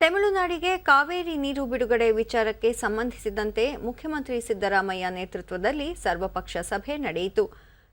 ತಮಿಳುನಾಡಿಗೆ ಕಾವೇರಿ ನೀರು ಬಿಡುಗಡೆ ವಿಚಾರಕ್ಕೆ ಸಂಬಂಧಿಸಿದಂತೆ ಮುಖ್ಯಮಂತ್ರಿ ಸಿದ್ದರಾಮಯ್ಯ ನೇತೃತ್ವದಲ್ಲಿ ಸರ್ವಪಕ್ಷ ಸಭೆ ನಡೆಯಿತು.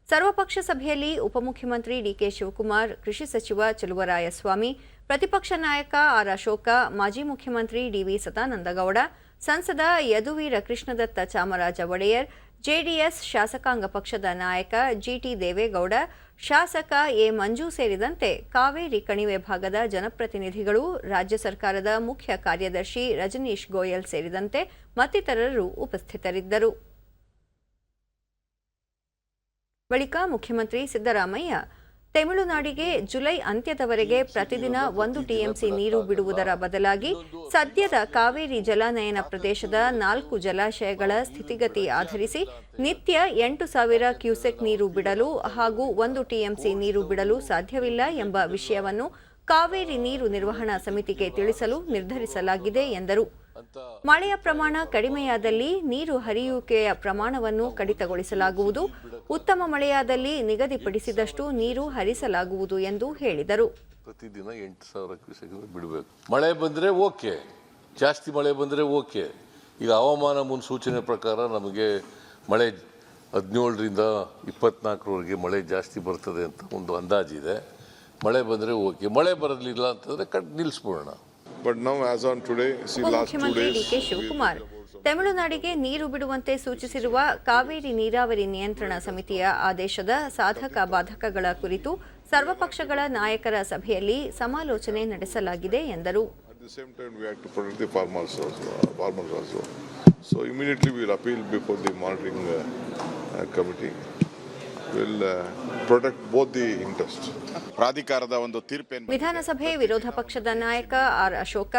ಸರ್ವಪಕ್ಷ ಸಭೆಯಲ್ಲಿ ಉಪಮುಖ್ಯಮಂತ್ರಿ ಡಿಕೆ ಶಿವಕುಮಾರ್, ಕೃಷಿ ಸಚಿವ ಚಲುವರಾಯಸ್ವಾಮಿ, ಪ್ರತಿಪಕ್ಷ ನಾಯಕ ಆರ್. ಅಶೋಕ, ಮಾಜಿ ಮುಖ್ಯಮಂತ್ರಿ ಡಿವಿ ಸದಾನಂದಗೌಡ, ಸಂಸದ ಯದುವೀರ ಕೃಷ್ಣದತ್ತ ಚಾಮರಾಜ ಒಡೆಯರ್, ಜೆಡಿಎಸ್ ಶಾಸಕಾಂಗ ಪಕ್ಷದ ನಾಯಕ ಜಿಟಿ ದೇವೇಗೌಡ, ಶಾಸಕ ಎ. ಮಂಜು ಸೇರಿದಂತೆ ಕಾವೇರಿ ಕಣಿವೆ ಭಾಗದ ಜನಪ್ರತಿನಿಧಿಗಳು, ರಾಜ್ಯ ಸರ್ಕಾರದ ಮುಖ್ಯ ಕಾರ್ಯದರ್ಶಿ ರಜನೀಶ್ ಗೋಯಲ್ ಸೇರಿದಂತೆ ಮತ್ತಿತರರು ಉಪಸ್ಥಿತರಿದ್ದರು. ಬಳಿಕ ಮುಖ್ಯಮಂತ್ರಿ ಸಿದ್ದರಾಮಯ್ಯ, ತಮಿಳುನಾಡಿಗೆ ಜುಲೈ ಅಂತ್ಯದವರೆಗೆ ಪ್ರತಿದಿನ ಒಂದು ಟಿಎಂಸಿ ನೀರು ಬಿಡುವುದರ ಬದಲಾಗಿ ಸದ್ಯದ ಕಾವೇರಿ ಜಲಾನಯನ ಪ್ರದೇಶದ ನಾಲ್ಕು ಜಲಾಶಯಗಳ ಸ್ಥಿತಿಗತಿ ಆಧರಿಸಿ ನಿತ್ಯ ಎಂಟು ಸಾವಿರ ಕ್ಯೂಸೆಕ್ ನೀರು ಬಿಡಲು ಹಾಗೂ ಒಂದು ಟಿಎಂಸಿ ನೀರು ಬಿಡಲು ಸಾಧ್ಯವಿಲ್ಲ ಎಂಬ ವಿಷಯವನ್ನು ಕಾವೇರಿ ನೀರು ನಿರ್ವಹಣಾ ಸಮಿತಿಗೆ ತಿಳಿಸಲು ನಿರ್ಧರಿಸಲಾಗಿದೆ ಎಂದರು. ಮಳೆಯ ಪ್ರಮಾಣ ಕಡಿಮೆಯಾದಲ್ಲಿ ನೀರು ಹರಿಯುವಿಕೆಯ ಪ್ರಮಾಣವನ್ನು ಕಡಿತಗೊಳಿಸಲಾಗುವುದು. ಉತ್ತಮ ಮಳೆಯಾದಲ್ಲಿ ನಿಗದಿಪಡಿಸಿದಷ್ಟು ನೀರು ಹರಿಸಲಾಗುವುದು ಎಂದು ಹೇಳಿದರು. ಪ್ರತಿದಿನ ಎಂಟು ಸಾವಿರ ಕ್ಯೂಸೆಕ್ ಬಿಡಬೇಕು. ಮಳೆ ಬಂದರೆ ಓಕೆ. ಜಾಸ್ತಿ ಮಳೆ ಬಂದರೆ ಓಕೆ. ಈಗ ಹವಾಮಾನ ಮುನ್ಸೂಚನೆ ಪ್ರಕಾರ ನಮಗೆ ಮಳೆ ಹದಿನೇಳರಿಂದ ಇಪ್ಪತ್ನಾಲ್ಕರವರೆಗೆ ಮಳೆ ಜಾಸ್ತಿ ಬರ್ತದೆ ಅಂತ ಒಂದು ಅಂದಾಜಿದೆ. ಮಳೆ ಬಂದರೆ ಓಕೆ. ಮಳೆ ಬರಲಿಲ್ಲ ಅಂತಂದರೆ ಕಟ್ ನಿಲ್ಲಿಸ್ಬಿಡೋಣ ಬಟ್ ನಾವು as on today C last two. DK Shivakumar. ತಮಿಳುನಾಡಿಗೆ ನೀರು ಬಿಡುವಂತೆ ಸೂಚಿಸಿರುವ ಕಾವೇರಿ ನೀರಾವರಿ ನಿಯಂತ್ರಣ ಸಮಿತಿಯ ಆದೇಶದ ಸಾಧಕ ಬಾಧಕಗಳ ಕುರಿತು ಸರ್ವಪಕ್ಷಗಳ ನಾಯಕರ ಸಭೆಯಲ್ಲಿ ಸಮಾಲೋಚನೆ ನಡೆಸಲಾಗಿದೆ ಎಂದರು. So immediately we will appeal before the monitoring uh, uh. Uh. ಪ್ರಾಧಿಕಾರದ ಒಂದು ತೀರ್ಪೇನು ವಿಧಾನಸಭೆ ವಿರೋಧ ಪಕ್ಷದ ನಾಯಕ ಆರ್ ಅಶೋಕ,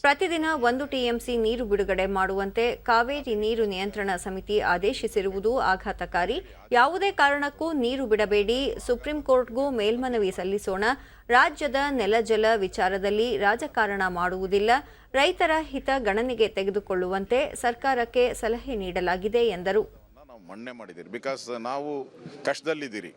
ಪ್ರತಿದಿನ ಒಂದು ಟಿಎಂಸಿ ನೀರು ಬಿಡುಗಡೆ ಮಾಡುವಂತೆ ಕಾವೇರಿ ನೀರು ನಿಯಂತ್ರಣ ಸಮಿತಿ ಆದೇಶಿಸಿರುವುದು ಆಘಾತಕಾರಿ. ಯಾವುದೇ ಕಾರಣಕ್ಕೂ ನೀರು ಬಿಡಬೇಡಿ, ಸುಪ್ರೀಂ ಕೋರ್ಟ್ಗೂ ಮೇಲ್ಮನವಿ ಸಲ್ಲಿಸೋಣ. ರಾಜ್ಯದ ನೆಲಜಲ ವಿಚಾರದಲ್ಲಿ ರಾಜಕಾರಣ ಮಾಡುವುದಿಲ್ಲ. ರೈತರ ಹಿತ ಗಣನೆಗೆ ತೆಗೆದುಕೊಳ್ಳುವಂತೆ ಸರ್ಕಾರಕ್ಕೆ ಸಲಹೆ ನೀಡಲಾಗಿದೆ ಎಂದರು. ಮಣ್ಣೆ ಮಾಡಿದ್ದೀರಿ. ಬಿಕಾಸ್ ನಾವು ಕಷ್ಟದಲ್ಲಿದ್ದೀರಿ.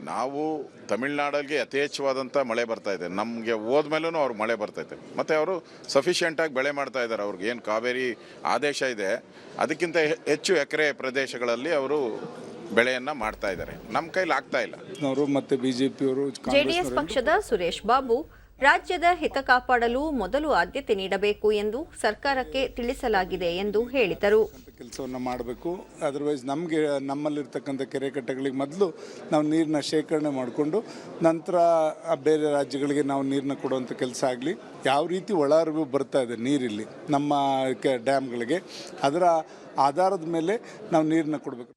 ನಾವು ತಮಿಳ್ನಾಡಲ್ಲಿ ಯಥೇಚ್ಛವಾದಂಥ ಮಳೆ ಬರ್ತಾ ಇದೆ. ನಮಗೆ ಹೋದ್ಮೇಲೂ ಅವ್ರಿಗೆ ಮಳೆ ಬರ್ತೈತೆ ಮತ್ತು ಅವರು ಸಫಿಷಿಯೆಂಟಾಗಿ ಬೆಳೆ ಮಾಡ್ತಾ ಇದ್ದಾರೆ ಅವ್ರಿಗೆ. ಏನು ಕಾವೇರಿ ಆದೇಶ ಇದೆ. ಅದಕ್ಕಿಂತ ಹೆಚ್ಚು ಎಕರೆ ಪ್ರದೇಶಗಳಲ್ಲಿ ಅವರು ಬೆಳೆಯನ್ನು ಮಾಡ್ತಾ ಇದ್ದಾರೆ. ನಮ್ಮ ಕೈಲಿ ಆಗ್ತಾ ಇಲ್ಲ. ಅವರು ಮತ್ತೆ ಬಿಜೆಪಿಯವರು ಜೆಡಿಎಸ್ ಪಕ್ಷದ ಸುರೇಶ್ ಬಾಬು ರಾಜ್ಯದ ಹಿತ ಕಾಪಾಡಲು ಮೊದಲು ಆದ್ಯತೆ ನೀಡಬೇಕು ಎಂದು ಸರ್ಕಾರಕ್ಕೆ ತಿಳಿಸಲಾಗಿದೆ ಎಂದು ಹೇಳಿದರು. ಕೆಲಸವನ್ನು ಮಾಡಬೇಕು. ಅದರ್ವೈಸ್ ನಮಗೆ, ನಮ್ಮಲ್ಲಿರ್ತಕ್ಕಂಥ ಕೆರೆ ಕಟ್ಟೆಗಳಿಗೆ ಮೊದಲು ನಾವು ನೀರನ್ನ ಶೇಖರಣೆ ಮಾಡಿಕೊಂಡು ನಂತರ ಬೇರೆ ರಾಜ್ಯಗಳಿಗೆ ನಾವು ನೀರನ್ನ ಕೊಡುವಂಥ ಕೆಲಸ ಆಗಲಿ. ಯಾವ ರೀತಿ ಒಳಹರಿವು ಬರ್ತಾ ಇದೆ ನೀರಿಲ್ಲಿ ನಮ್ಮ ಡ್ಯಾಮ್ಗಳಿಗೆ, ಅದರ ಆಧಾರದ ಮೇಲೆ ನಾವು ನೀರನ್ನ ಕೊಡಬೇಕು.